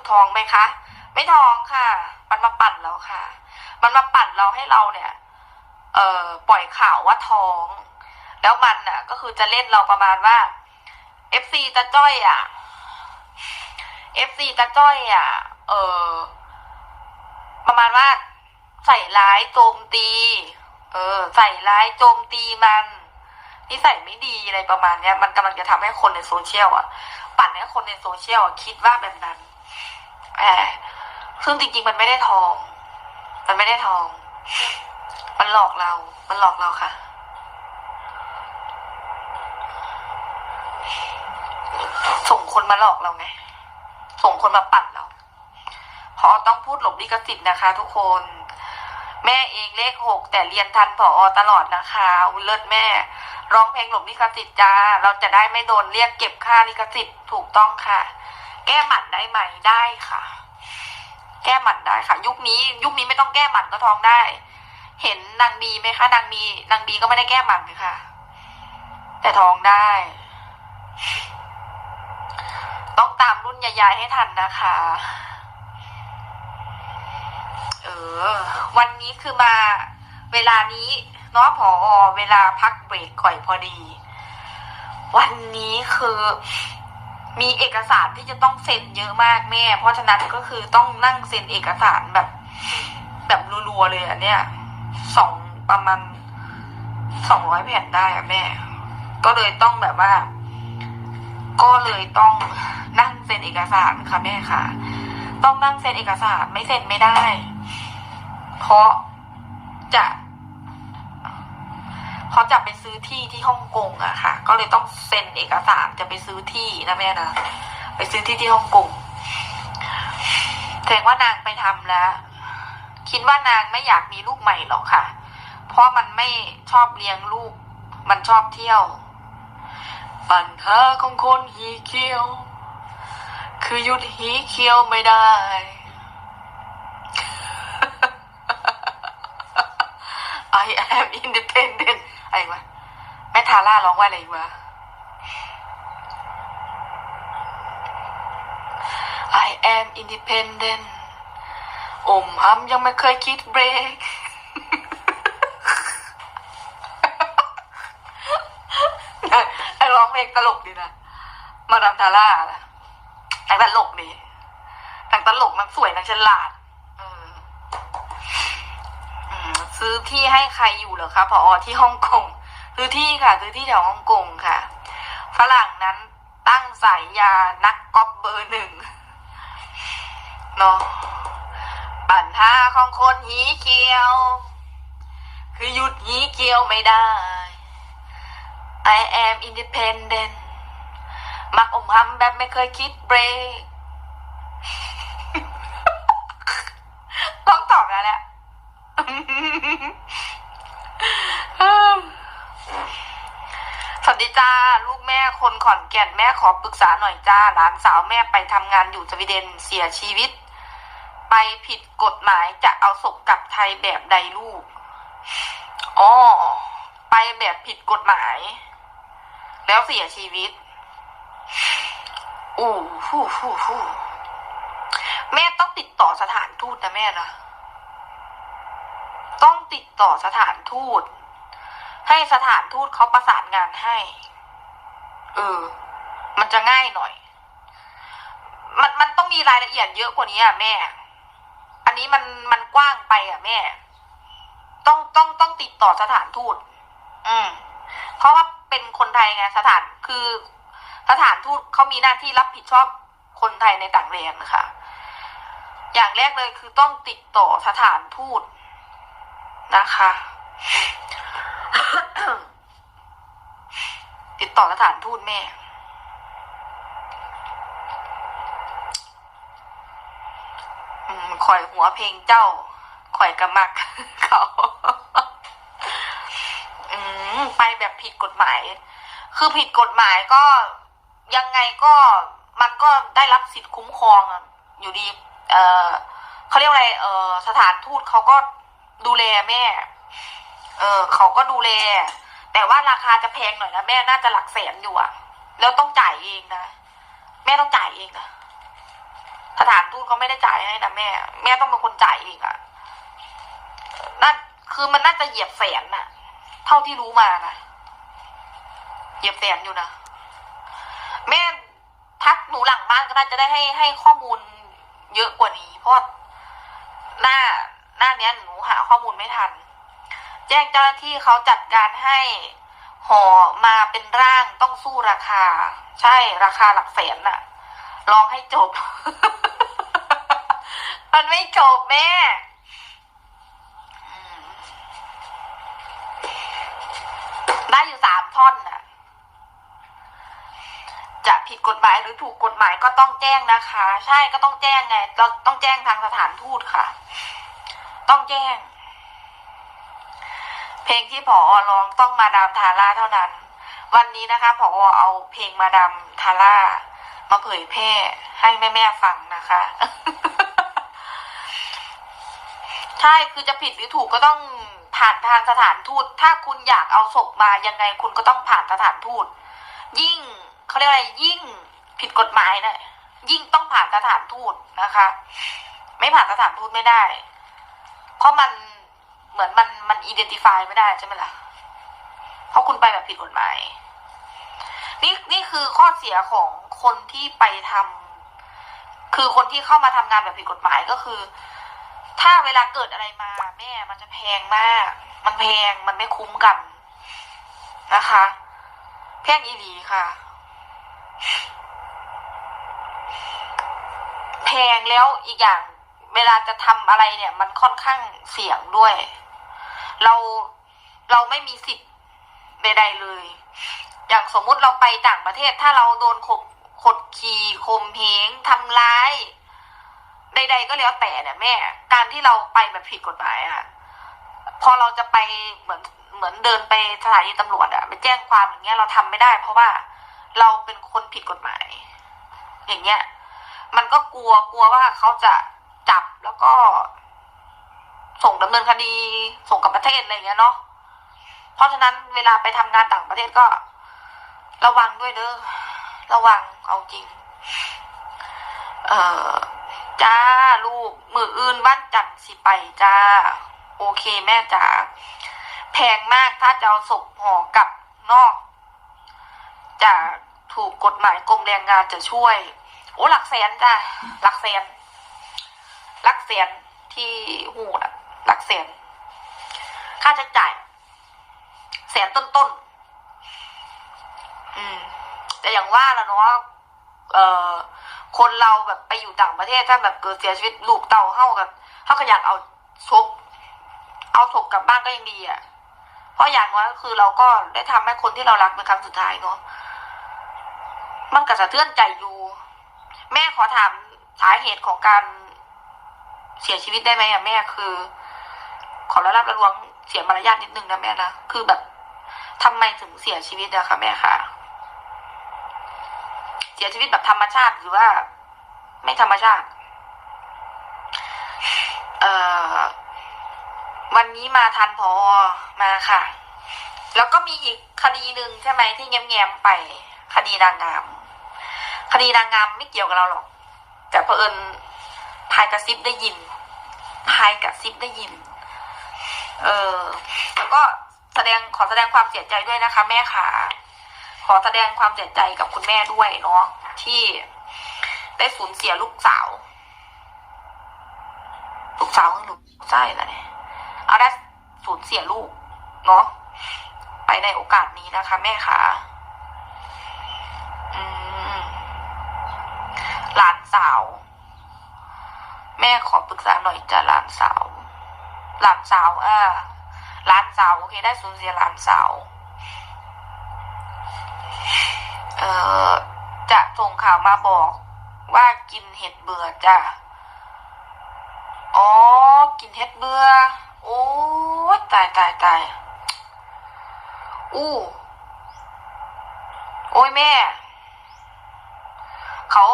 กทองไหมคะ ไม่ทองค่ะ มันมาปั่นเราค่ะ มันมาปั่นเราให้เราเนี่ย เอ่อปล่อยข่าวว่าท้อง แล้วมันน่ะ ก็คือจะเล่นเราประมาณว่า FC ตาจ้อยอะ FC ตาจ้อยอะ เออประมาณว่าใส่ร้ายโจมตี เออ ใส่ร้ายโจมตีมันนิสัยไม่ดีอะไรประมาณเนี้ย มันกำลังจะทำให้คนในโซเชียลอะ ปั่นให้คนในโซเชียลอะคิดว่าแบบนั้น แอบซึ่งจริงๆมันไม่ได้ทอง มันไม่ได้ทอง มันหลอกเรา มันหลอกเราค่ะ ส่งคนมาหลอกเราไง ส่งคนมาปั่นเรา พอต้องพูดหลบลิขสิทธิ์นะคะ ทุกคน แม่เองเลขหกแต่เรียนทันผอตลอดนะคะเลิศแม่ ร้องเพลงหลบลิขสิทธิ์จ้า เราจะได้ไม่โดนเรียกเก็บค่าลิขสิทธิ์ถูกต้องค่ะ แก้หมันได้ไหมได้ค่ะ แก้หมันได้ค่ะ ยุคนี้ ยุคนี้ไม่ต้องแก้หมันก็ท้องได้ เห็นนางบีไหมคะนางบีนางบีก็ไม่ได้แก้หมันเลยค่ะ แต่ท้องได้ ต้องตามรุ่นยายๆให้ทันนะคะเออ วันนี้คือมาเวลานี้เนาะพอเวลาพักเบรกก่อยพอดี วันนี้คือ มีเอกสารที่จะต้องเซ็นเยอะมากแม่ เพราะฉะนั้นก็คือต้องนั่งเซ็นเอกสารแบบ แบบรัวๆเลยอะเนี่ยสองประมาณสองร้อยแผ่นได้อะแม่ ก็เลยต้องแบบว่า ก็เลยต้องนั่งเซ็นเอกสารค่ะแม่ค่ะ ต้องนั่งเซ็นเอกสารไม่เซ็นไม่ได้ เพราะจะ เขาจะไปซื้อที่ที่ฮ่องกงอะค่ะ ก็เลยต้องเซ็นเอกสารจะไปซื้อที่นะแม่นะไปซื้อที่ที่ฮ่องกงแสดงว่านางไปทำแล้ว คิดว่านางไม่อยากมีลูกใหม่หรอกค่ะ เพราะมันไม่ชอบเลี้ยงลูก มันชอบเที่ยวปัญหาของคนหีเขียว คือหยุดหีเขียวไม่ได้ I am independent อะไรวะแม่ทาร่าร้องว่าอะไรวะ I am independent อมหำยังไม่เคยคิดเบรกไอ้ร้องเพลงตลกดีนะ มาดามทาร่าล่ะไอ้ตลกดีนางตลกนางสวยนางฉลาดเอออืม ซื้อที่ให้ใครอยู่เหรอคะพอที่ฮ่องกงซื้อที่ค่ะ ซื้อที่แถวฮ่องกงค่ะ ฝรั่งนั้นตั้งสายยานักก๊อปเบอร์หนึ่งเนาะปัญหาของคนหีเขียว คือหยุดหีเขียวไม่ได้ I am independent มักอมหำแบบไม่เคยคิดเบรก ต้องตอบแล้วแหละ สวัสดีจ้า ลูกแม่คนขอนแก่นแม่ขอปรึกษาหน่อยจ้า หลานสาวแม่ไปทำงานอยู่สวีเดนเสียชีวิต ไปผิดกฎหมายจะเอาศพกลับไทยแบบใดลูกอ๋อไปแบบผิดกฎหมาย แล้วเสียชีวิตอู้หู้หู้หู้แม่ต้องติดต่อสถานทูตนะแม่นะ ติดต่อสถานทูต ให้สถานทูตเขาประสานงานให้ เออ มันจะง่ายหน่อย มันมันต้องมีรายละเอียดเยอะกว่านี้อะแม่ อันนี้มันมันกว้างไปอะแม่ ต้องต้องต้องติดต่อสถานทูต อืม เพราะว่าเป็นคนไทยไงสถานคือสถานทูตเขามีหน้าที่รับผิดชอบคนไทยในต่างแดนนะคะอย่างแรกเลยคือต้องติดต่อสถานทูต นะคะ ติดต่อสถานทูตแม่ ข่อยหัวเพลงเจ้า ข่อยกระมักเขาไปแบบผิดกฎหมาย คือผิดกฎหมายก็ยังไงก็มันก็ได้รับสิทธิ์คุ้มครองอยู่ดี เออเขาเรียกอะไร เออสถานทูตเขาก็ ดูแลแม่ เออเขาก็ดูแล แต่ว่าราคาจะแพงหน่อยนะแม่น่าจะหลักแสนอยู่อะแล้วต้องจ่ายเองนะแม่ต้องจ่ายเองนะสถานทูตเขาไม่ได้จ่ายให้นะแม่ แม่ต้องเป็นคนจ่ายเองอะนั่นคือมันน่าจะเหยียบแสนน่ะ เท่าที่รู้มานะเหยียบแสนอยู่นะแม่ทักหนูหลังบ้านก็น่าจะได้ให้ให้ข้อมูลเยอะกว่านี้เพราะหน้า หน้าเนี้ยหนูหาข้อมูลไม่ทัน แจ้งเจ้าหน้าที่เขาจัดการให้ห่อมาเป็นร่างต้องสู้ราคา ใช่ราคาหลักแสนน่ะลองให้จบ มันไม่จบแม่ได้อยู่สามท่อนน่ะ จะผิดกฎหมายหรือถูกกฎหมายก็ต้องแจ้งนะคะ ใช่ก็ต้องแจ้งไง เราต้องแจ้งทางสถานทูตค่ะ ต้องแจ้งเพลงที่ผอร้องต้องมาดามทาร่าเท่านั้น วันนี้นะคะผอเอาเพลงมาดามทาร่ามาเผยแพร่ให้แม่ๆฟังนะคะใช่คือจะผิดหรือถูกก็ต้องผ่านทางสถานทูต ถ้าคุณอยากเอาศพมายังไงคุณก็ต้องผ่านสถานทูต ยิ่งเขาเรียกอะไรยิ่งผิดกฎหมายนะยิ่งต้องผ่านสถานทูตนะคะ ไม่ผ่านสถานทูตไม่ได้ เพราะมันเหมือนมันมันอีเดนติฟายไม่ได้ใช่ไหมล่ะ เพราะคุณไปแบบผิดกฎหมาย นี่นี่คือข้อเสียของคนที่ไปทำคือคนที่เข้ามาทำงานแบบผิดกฎหมายก็คือ ถ้าเวลาเกิดอะไรมาแม่ มันจะแพงมาก มันแพงมันไม่คุ้มกันนะคะ แพงอีหลีค่ะ แพงแล้วอีกอย่าง เวลาจะทำอะไรเนี่ย มันค่อนข้างเสี่ยงด้วย เราเราไม่มีสิทธิ์ใดๆเลย อย่างสมมุติเราไปต่างประเทศถ้าเราโดนขบขดขี่ข่มเหงทำร้ายใดๆก็แล้วแต่เนี่ยแม่ การที่เราไปแบบผิดกฎหมายอะพอเราจะไปเหมือนเหมือนเดินไปสถานีตำรวจอะไปแจ้งความอย่างเงี้ยเราทำไม่ได้ เพราะว่าเราเป็นคนผิดกฎหมาย อย่างเงี้ย มันก็กลัวกลัวว่าเขาจะ จับแล้วก็ ส่งดำเนินคดี ส่งกลับประเทศอะไรอย่างเงี้ยเนาะเพราะฉะนั้นเวลาไปทำงานต่างประเทศก็ ระวังด้วยเด้อระวังเอาจริง เอ่อจ้าลูกมืออื่นบ้านจันสิไปจ้า โอเคแม่จ๋าแพงมากถ้าจะเอาศพห่อกลับนอก จะถูกกฎหมายกรมแรงงานจะช่วย โอ้หลักแสนจ้าหลักแสน ลักแสนที่หูน่ะลักแสนค่าใช้จ่ายแสนต้นๆอืม แต่อย่างว่าล้วเนาะเอ่อคนเราแบบไปอยู่ต่างประเทศถ้าแบบเกิดเสียชีวิตลูกเต่าเข้ากับเขาก็อยากเอาศพเอาศพกลับบ้านก็ยังดีอะ เพราะอย่างน้อยก็คือเราก็ได้ทำให้คนที่เรารักเป็นครั้งสุดท้ายเนาะมันก็สะเทือนใจอยู่ แม่ขอถามสาเหตุของการ เสียชีวิตได้ไหมอะแม่คือ ขอระลับระลวงเสียมารยาทนิดนึงนะแม่นะคือแบบทำไมถึงเสียชีวิตอะคะแม่คะเสียชีวิตแบบธรรมชาติหรือว่า ไม่ธรรมชาติ เอ่อวันนี้มาทันพอมาค่ะ แล้วก็มีอีกคดีหนึ่งใช่ไหมที่แง้มๆไป คดีนางงาม คดีนางงามไม่เกี่ยวกับเราหรอก แต่เผอิญ พายกระซิบได้ยินพายกระซิบได้ยิน เออแล้วก็แสดงขอแสดงความเสียใจด้วยนะคะ แม่ขาขอแสดงความเสียใจกับคุณแม่ด้วยเนาะที่ได้สูญเสียลูกสาว ลูกสาวของหนูใช่เลยเอาได้สูญเสียลูกเนาะไปในโอกาสนี้นะคะ แม่ขาหลานสาว แม่ขอปรึกษาหน่อยจ้ะหลานสาว หลานสาวอ่าหลานสาวโอเค ได้สูญเสียหลานสาวเอ่อจะส่งข่าวมาบอก ว่ากินเห็ดเบื่อจ้ะอ๋อ กินเห็ดเบื่อโอ้ตายตายตายอู้โอ้ยแม่ เขา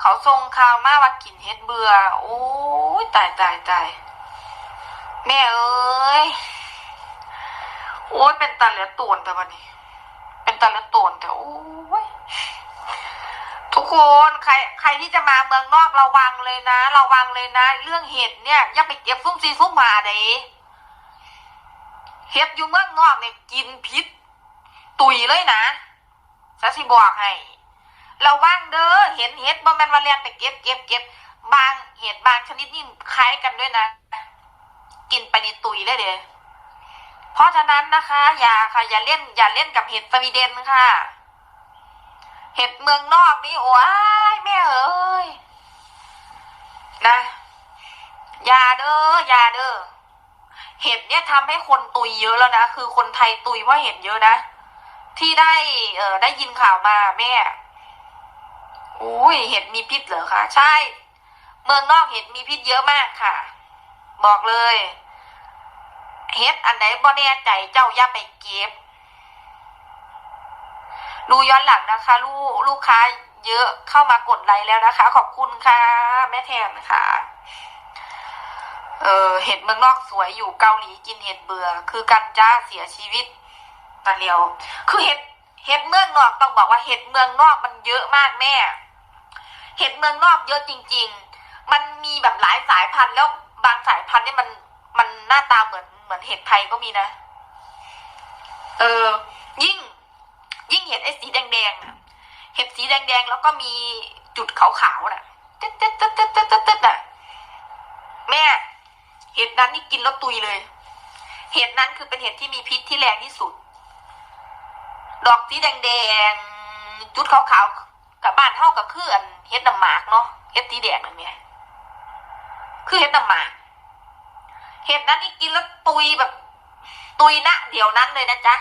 เขาส่งข่าวมาว่ากินเห็ดเบื่อ โอ้ยตายตายตายแม่เอ้ย โอ้ยเป็นตาเหลือตวนแต่วันนี้ เป็นตาเหลือตวนแต่โอ้ยทุกคนใครใครที่จะมาเมืองนอกระวังเลยนะระวังเลยนะ เรื่องเห็ดเนี่ยอย่าไปเก็บซุ่มซีซุ่มมาเด้เห็ดอยู่เมืองนอกเนี่ยกินพิษ ตุยเลยนะสัสิบอกให้ เระวังเด้อเห็นเห็ดบ่แมนวาเรียนไปเก็บเก็บเก็บบางเห็ดบางชนิดนี่คล้ายกันด้วยนะ กินไปในตุยเลยเด้เพราะฉะนั้นนะคะ อย่าค่ะ อย่าเล่น อย่าเล่นกับเห็ดสวีเดนค่ะ เห็ดเมืองนอกนี่โอ้ยแม่เอ้ยนะอย่าเด้ออย่าเด้อเห็ดเนี่ยทำให้คนตุยเยอะแล้วนะ คือคนไทยตุยเพราะเห็ดเยอะนะ ที่ได้เออได้ยินข่าวมาแม่ อุ้ยเห็ดมีพิษเหรอคะใช่ เมืองนอกเห็ดมีพิษเยอะมากค่ะ บอกเลยเห็ดอันไหนบ่แน่ใจเจ้าอย่าไปเก็บดูย้อนหลังนะคะ ลูกลูกค้าเยอะเข้ามากดไลค์แล้วนะคะ ขอบคุณค่ะ แม่แทนค่ะ เออเห็ดเมืองนอกสวยอยู่เกาหลีกินเห็ดเบื่อ คือกันจ้าเสียชีวิตนั่นเดียว คือเห็ดเห็ดเมืองนอกต้องบอกว่าเห็ดเมืองนอกมันเยอะมากแม่ เห็ดเมืองนอกเยอะจริง ๆ มันมีแบบหลายสายพันธุ์แล้วบางสายพันธุ์เนี่ยมันมันหน้าตาเหมือนเหมือนเห็ดไทยก็มีนะ เออ ยิ่ง ยิ่งเห็ดไอ้สีแดงๆน่ะเห็ดสีแดงๆแล้วก็มีจุดขาวๆน่ะตึ๊ดตึ๊ดตึ๊ดตึ๊ดตึ๊ดเต๊ดน่ะแม่ เห็ดนั้นนี่กินแล้วตุยเลย เห็ดนั้นคือเป็นเห็ดที่มีพิษที่แรงที่สุด ดอกสีแดงๆจุดขาวๆ กับบ้านเท่ากับคืออันเห็ดน้ำหมากเนาะเห็ดสีแดงนั่นเนี่ยคือเห็ดน้ำหมากเห็ดนั้นนี่กินแล้วตุยแบบ ตุยนะเดี๋ยวนั้นเลยนะจ๊ะ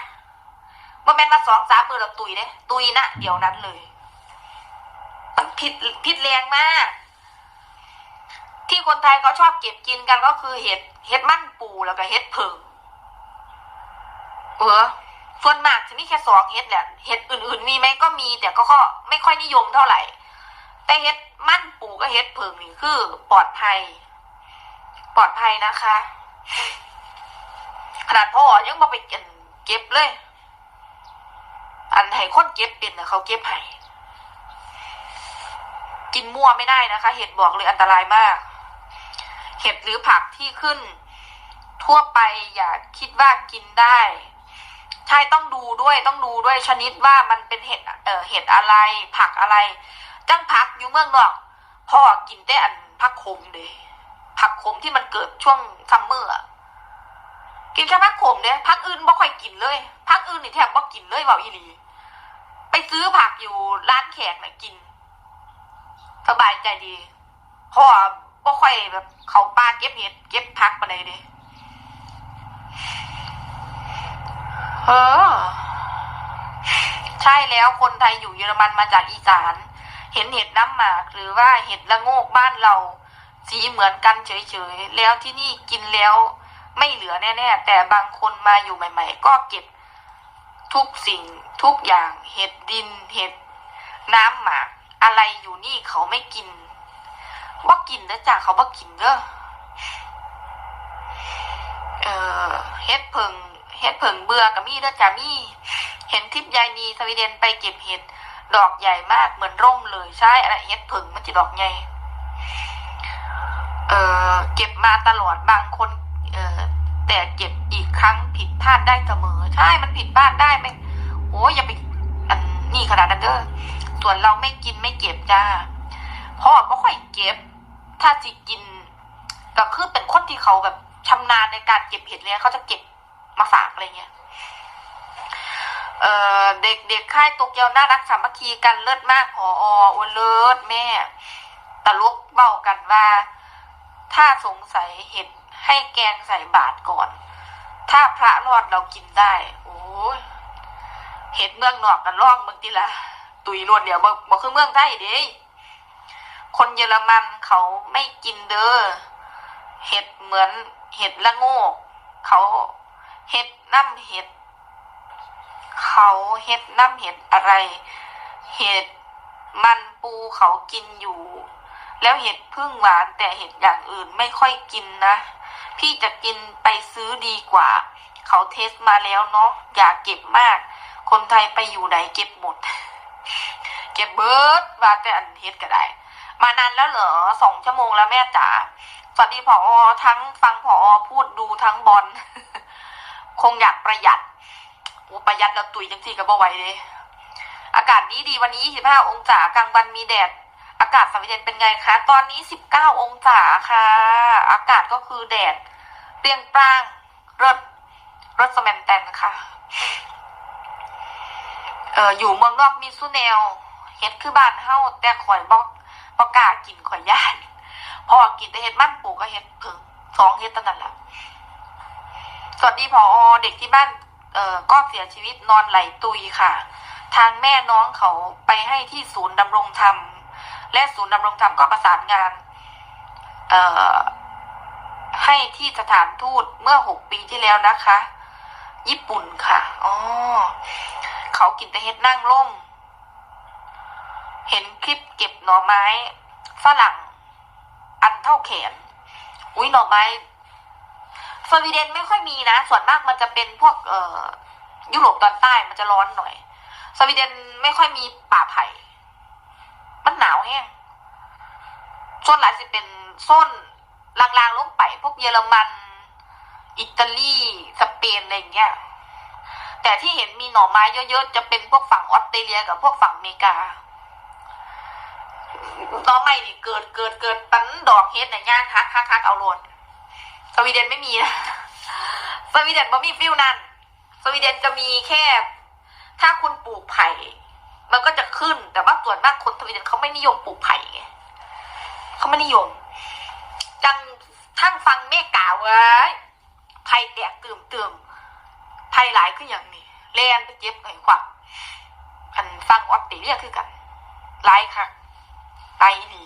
ว่าแม่นมาสองสามมือเราตุยเด้ตุยนะเดี๋ยวนั้นเลยมันผิดผิดแรงมาก ที่คนไทยเขาชอบเก็บกินกันก็คือเห็ดเห็ดมั่นปูแล้วก็เห็ดเผิงเออ ส่วนมากจะมีแค่สองเห็ดแหละเห็ดอื่นๆมีไหมก็มีแต่ก็ไม่ค่อยนิยมเท่าไหร่ แต่เห็ดมั่นปูกับเห็ดเผิงนี่คือ ปลอดภัย ปลอดภัยนะคะ ขนาดพ่อยังมาไปเก็บเลย อันให้คนเก็บเป็นนะเขาเก็บให้กินมั่วไม่ได้นะคะ เห็ดบอกเลยอันตรายมาก เห็ดหรือผักที่ขึ้น ทั่วไปอย่าคิดว่ากินได้ ใช่ต้องดูด้วยต้องดูด้วยชนิดว่ามันเป็นเห็ดเอ่อเห็ดอะไรผักอะไร จังผักอยู่เมืองนอกพ่อกินแต่อันผักขมเด้ผักขมที่มันเกิดช่วงซัมเมอร์กินแค่ผักขมเนี่ยผักอื่นบ่ค่อยกินเลยผักอื่นนี่แทบบ่กินเลยเบาอีหลี ไปซื้อผักอยู่ร้านแขกน่ะกิน สบายใจดีพราะว่าบ่ค่อยแบบเขาป้าเก็บเห็ดเก็บผักปานใดเด้ เออ ใช่แล้วคนไทยอยู่เยอรมันมาจากอีสาน เห็นเห็ดน้ำหมาก หรือว่าเห็ดละโงกบ้านเรา สีเหมือนกันเฉยๆ แล้วที่นี่กินแล้ว ไม่เหลือแน่ๆ แต่บางคนมาอยู่ใหม่ ๆ ก็เก็บทุกสิ่งทุกอย่าง เห็ดดิน เห็ดน้ำหมาก อะไรอยู่นี่เขาไม่กิน ว่ากินนะจ้ะเขาว่ากินเด้อเออเฮ็ดเพิง เฮ็ดเพิงเบื่อกับมี่เด้อจ้ะมี่เห็นทิพยายนีสวีเดนไปเก็บเห็ดดอกใหญ่มากเหมือนร่มเลยใช่อะไรเฮ็ดเพิงมันจะดอกใหญ่เออเก็บมาตลอดบางคน เออแต่เก็บอีกครั้งผิดพลาดได้เสมอ ใช่มันผิดพลาดได้ไหมโอ้ยอย่าไปอันนี่ขนาดนั้นเด้อส่วนเราไม่กินไม่เก็บจ้าพ่อก็ค่อยเก็บ ถ้าสิกิน ก็คือเป็นคนที่เขาแบบชำนาญในการเก็บเห็ดเลยเขาจะเก็บ มาฝากอะไรเงี้ยเออเด็กเด็กค่ายโตเกียวน่ารักสามัคคีกันเลิศมากพออโอเลิศแม่ตลกเบ้ากันว่า ถ้าสงสัยเห็ดให้แกงใส่บาทก่อน ถ้าพระรอดเรากินได้ โอ้ยเห็ดเมืองนอกกันร่องเมืองติละตุยรวดเดียวบอกบอกคือเมืองไทยเด้คนเยอรมันเขาไม่กินเด้อเห็ดเหมือนเห็ดละโงกเขา เห็ดน้ำเห็ด เขาเห็ดน้ำเห็ดอะไร เห็ดมันปูเขากินอยู่ แล้วเห็ดพึ่งหวานแต่เห็ดอย่างอื่นไม่ค่อยกินนะ พี่จะกินไปซื้อดีกว่า เขาเทสมาแล้วเนาะอย่าเก็บมาก คนไทยไปอยู่ไหนเก็บหมด เก็บเบิร์ดว่าแต่อันเฮ็ดก็ได้มานานแล้วเหรอสองชั่วโมงแล้วแม่จ๋าสวัสดีผอทั้งฟังผอพูดดูทั้งบอล คงอยากประหยัดโอ้ประหยัดแล้วตุยจังสี่ก็บ่ไหวเลยอากาศดีดีวันนี้ 25 องศากลางวันมีแดด อากาศสวีเดนเป็นไงคะ ตอนนี้ 19 องศาค่ะ อากาศก็คือแดดเปรียงปร้างรถรถสแมนแตนค่ะเอออยู่เมืองนอกมีสู้แนวเฮ็ดคือบ้านเฮาแต่ข่อยบอกบอกกล้ากินข่อยย่านพอกินแต่เฮ็ดมันปลูกก็เฮ็ดเพิ่งสองเฮ็ดเท่านั้นแหละ วัสดีพอเด็กที่บ้านเอ่อก็เสียชีวิตนอนไหลตุยค่ะ ทางแม่น้องเขาไปให้ที่ศูนย์ดำรงธรรม และศูนย์ดำรงธรรมก็ประสานงาน เอ่อ ให้ที่สถานทูตเมื่อหกปีที่แล้วนะคะ ญี่ปุ่นค่ะอ๋อเขากินแต่เฮ็ดนั่งล่ม เห็นคลิปเก็บหน่อไม้ฝรั่ง อันเท่าแขน อุ้ยหน่อไม้ สวีเดนไม่ค่อยมีนะ ส่วนมากมันจะเป็นพวกเอ่อยุโรปตอนใต้มันจะร้อนหน่อย สวีเดนไม่ค่อยมีป่าไผ่มันหนาวแห้งส่วนหลายสิเป็นโซนลางๆลงไป พวกเยอรมัน อิตาลีสเปนอะไรอย่างเงี้ยแต่ที่เห็นมีหน่อไม้เยอะๆจะเป็นพวกฝั่งออสเตรเลียกับพวกฝั่งอเมริกาหน่อไม้นี่เกิดเกิดเกิดตันดอกเฮ็ดเนี่ยย่างฮักฮักฮักเอาโลด สวีเดนไม่มีนะสวีเดนบ่มีฟิวนั่นสวีเดนจะมีแค่ ถ้าคุณปลูกไผ่ มันก็จะขึ้นแต่ว่าส่วนมากคนสวีเดนเขาไม่นิยมปลูกไผ่ไงเขาไม่นิยม จังทั้งฟังเมฆกล่าวไว้ไผ่แตกตื่มตื่มไผ่หลายขึ้นอย่างนี้แลนไปเจ็บไอ้ขวักอันฟังออสเตรเลียคือกันหลายค่ะไตดี